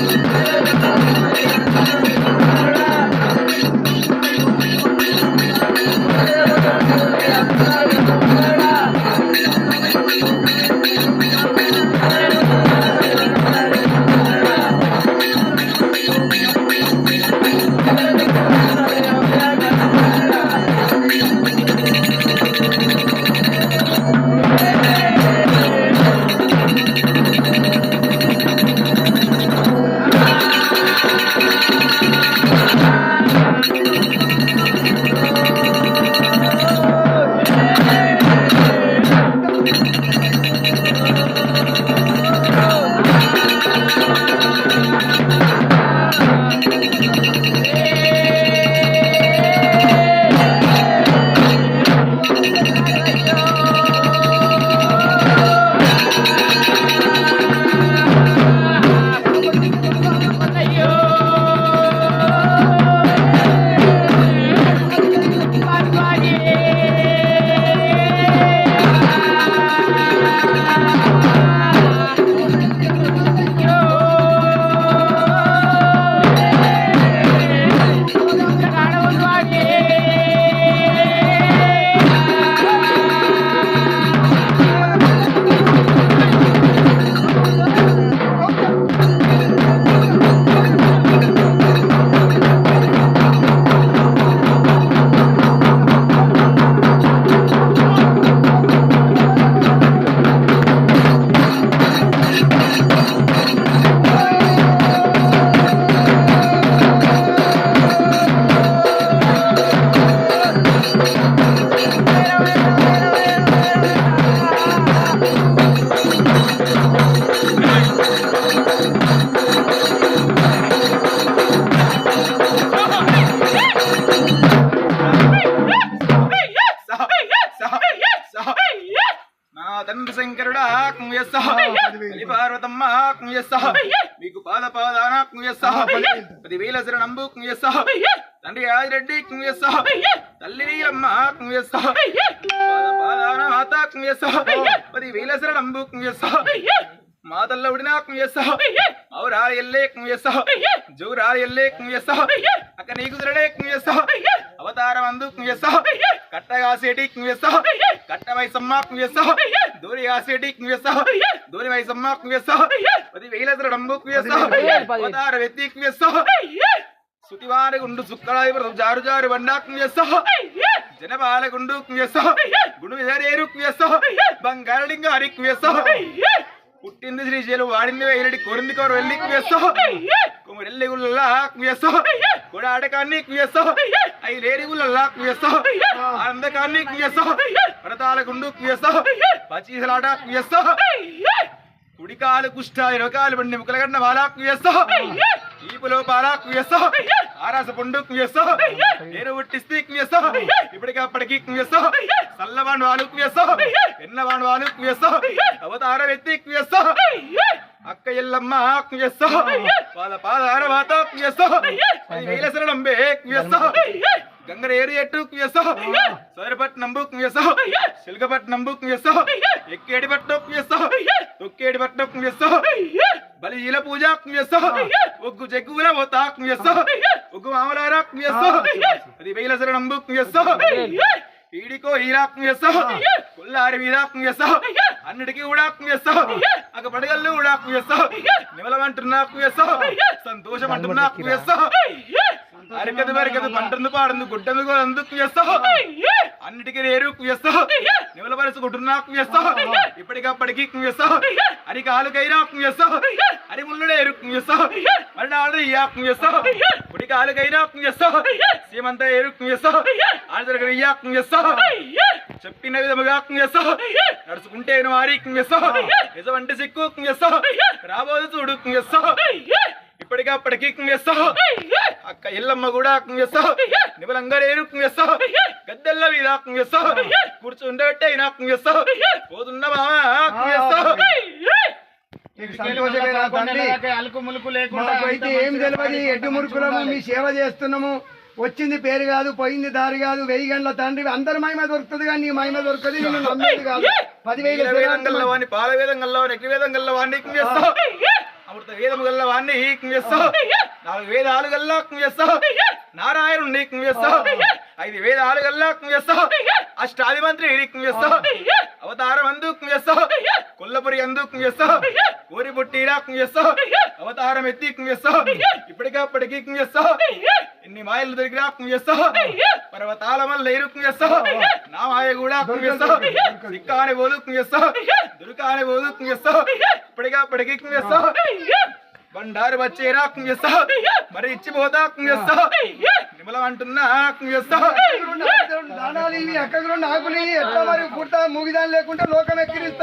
Thank you. Parvathamma మీకు పాద పదివేల శరణంబు కుయస్స తండ్రి ఆదిరెడ్డి తల్లి వీరమ్మ పాదాన పదివేల శరణంబు కుయస్స మాతల్ల ఉడినా కుయస్స ఔరా ఎల్లే కుయస్స జౌరా ఎల్లే కుయస్స అక్క నీకు అవతారం అందు కుయస్స కట్టగాసేటి కుయస్స కట్ట వైసమ్మ కుయస్స దూరి ఆసేటి కుయస్స దూరి వైసమ్మ కుయస్స పది వేల దంబు కుయస్స అవతార వ్యక్తి గుండు సుక్కరాయి జారు జారు బండా కుయస్స జనబాల గుండు కుయస్స గుండు విదరేరు కుయస్స బంగారలింగ హరి కుయస్స పుట్టింది శ్రీశైలం వాడింది వేరడి కోరింది కోరు వెళ్ళి కుయస్స కుమరెల్లి గుల్ల కుయస్స కూడా ఆడకాన్ని కుయస్స అయి లేరి గుల్ల కుయస్స అందకాన్ని కుయస్స పరతాల గుండు కుయస్స పచీసలాట కుయస్స కుడికాలు కుష్ట ఇరవకాలు బండి ముక్కలగడ్డ బాలా కుయస్స ఈపులో బాలా కుయస్స ఆరాస పండు కుయస్స నేను పుట్టిస్తే కుయస్స ఇప్పటికప్పటికి కుయస్స సల్లవాణ్ వాళ్ళు కుయస్స ఎన్నవాణ్ వాళ్ళు కుయస్స అవతార వ్యక్తి కుయస్స అక్క ఎల్లమ్మ కుయస్స పాద పాదార వాత కుయస్స వేల శరణంబే కుయస్స గంగరేరు ఎట్టు కుయస్స సోదరపట్నంబు కుయస్స సిల్గపట్నంబు కుయస్స ఎక్కేడి పట్టు కుయస్స తొక్కేడి పట్టు కుయస్స బలి ఈల పూజ కుయస్స ఒగ్గు జగ్గుల పోతా కుయస్స ఒగ్గు మామలారా కుయస్స అది వేల శరణంబు కుయస్స ఈడికో ఈరాకం చేస్తా కొల్లారి వీరాకం చేస్తా అన్నిటికీ ఊడాకం చేస్తా అక పడగళ్ళు ఊడాకం చేస్తా నిమలమంటున్నాకు చేస్తా సంతోషం అంటున్నాకు చేస్తా అరికదు మరికదు పంటందు పాడందు గుడ్డందు అందుకు చేస్తా అన్నిటికీ రేరు చేస్తా నిమలపరచు గుడ్డున్నాకు చేస్తా ఇప్పటికప్పటికి చేస్తా అరి కాలు కైరాకం చేస్తా అరి ముళ్ళుడే ఎరుకు చేస్తా మరి ఆర్డర్ ఇయ్యాకం చేస్తా ఇప్పుడు కాలు కైరాకం చేస్తా సీమంతా ఎరుకు చేస్తా ఆర్డర్ ఇయ్యాకం చేస్తా చెప్పిన విధముగా చేస్తా నడుచుకుంటే వారికి చేస్తా నిజమంటే సిక్కు చేస్తా రాబోదు చూడు చేస్తా ఇప్పటికప్పటికి చేస్తా అక్క ఎల్లమ్మ కూడా చేస్తా నిబలంగారేరు చేస్తా గద్దెల్ల మీద చేస్తా కూర్చుండబట్టే నాకు చేస్తా పోతున్న మామ చేస్తా నీకు సంతోషమేనా తండ్రి అలుకు ములుకు లేకుండా మాకైతే ఏం తెలియదు ఎడ్డు మురుకులము మీ సేవ చేస్తున్నాము. వచ్చింది పేరు కాదు పోయింది దారి కాదు. వెయ్యి గంటల తండ్రి అందరి మహిమ దొరుకుతుంది కానీ నీ మహిమ దొరుకుతుంది నేను నమ్మేది కాదు. పదివేలు వేదం గల్లవాణి పాల వేదం గల్లవాణి ఎగ్రి వేదం గల్లవాణి చేస్తా అమృత వేదము గల్ల వాణ్ణి కుంగెస్తా నాలుగు వేదాలు గల్లా కుంగెస్తా నారాయణుణ్ణి కుంగెస్తా ఐదు వేదాలు గల్లా కుంగెస్తా అష్టాది మంత్రి కుంగెస్తా అవతారం అందు కుంగెస్తా కొల్లపురి అందు కుంగెస్తా ఊరి పుట్టిరా కుంగెస్తా అవతారం ఎత్తి కుంగెస్తా ఇప్పటికప్పటికి కుంగెస్తా ఎన్ని మాయలు దొరికిరా కుంగెస్తా పర్వతాల మల్ల ఎరు కుంగెస్తా నా మాయ కూడా కుంగెస్తా దిక్కాని పోదు కుంగెస్తా దుర్గాని పోదు కుంగెస్తా ఇప్పటికప్పటికి కుంగెస్తా బండారు వచ్చేరా కుంగెస్తా మరి ఇచ్చిపోతా కుంగెస్తా నిమలం అంటున్నా కుంగెస్తా దానాలు ఇవి ఎక్కడ ఆకులు ఎట్లా మరి పుట్ట మూగిదాని లేకుంటే లోకం ఎక్కిరిస్తా